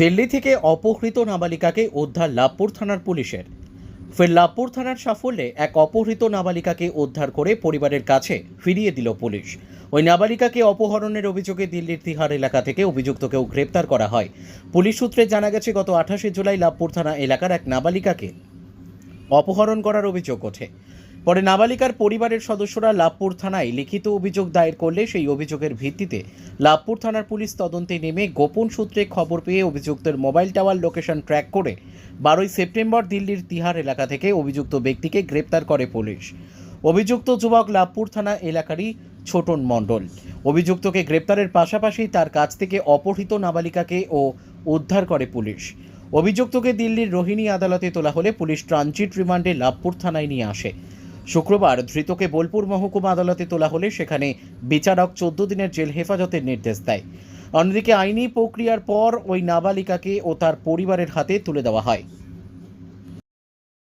দিল্লি থেকে অপহৃত নাবালিকাকে উদ্ধার লাভপুর থানার পুলিশের। ফের লাভপুর থানার সাফল্যে এক অপহৃত নাবালিকাকে উদ্ধার করে পরিবারের কাছে ফিরিয়ে দিল পুলিশ। ওই নাবালিকাকে অপহরণের অভিযোগে দিল্লির তিহার এলাকা থেকে অভিযুক্তকেও গ্রেপ্তার করা হয়। পুলিশ সূত্রে জানা গেছে, গত আঠাশে জুলাই লাভপুর থানা এলাকার এক নাবালিকাকে অপহরণ করার অভিযোগ ওঠে। পরে নাবালিকার পরিবারের সদস্যরা লাভপুর থানায় লিখিত অভিযোগ দায়ের করলে সেই অভিযোগের ভিত্তিতে লাভপুর থানার পুলিশ তদন্তে নেমে গোপন সূত্রে খবর পেয়ে অভিযুক্তের মোবাইল টাওয়ার লোকেশন ট্র্যাক করে বারোই সেপ্টেম্বর দিল্লির তিহার এলাকা থেকে অভিযুক্ত ব্যক্তিকে গ্রেপ্তার করে পুলিশ। অভিযুক্ত যুবক লাভপুর থানা এলাকারই ছোটন মণ্ডল। অভিযুক্তকে গ্রেপ্তারের পাশাপাশি তার কাছ থেকে অপহৃত নাবালিকাকে ও উদ্ধার করে পুলিশ। অভিযুক্তকে দিল্লির রোহিণী আদালতে তোলা হলে পুলিশ ট্রানজিট রিমান্ডে লাভপুর থানায় নিয়ে আসে। শুক্রবার ধৃতকে বোলপুর মহকুমা আদালতে তোলা হলে সেখানে বিচারক চোদ্দ দিনের জেল হেফাজতের নির্দেশ দেয়। অন্যদিকে আইনি প্রক্রিয়ার পর ওই নাবালিকাকে ও তার পরিবারের হাতে তুলে দেওয়া হয়।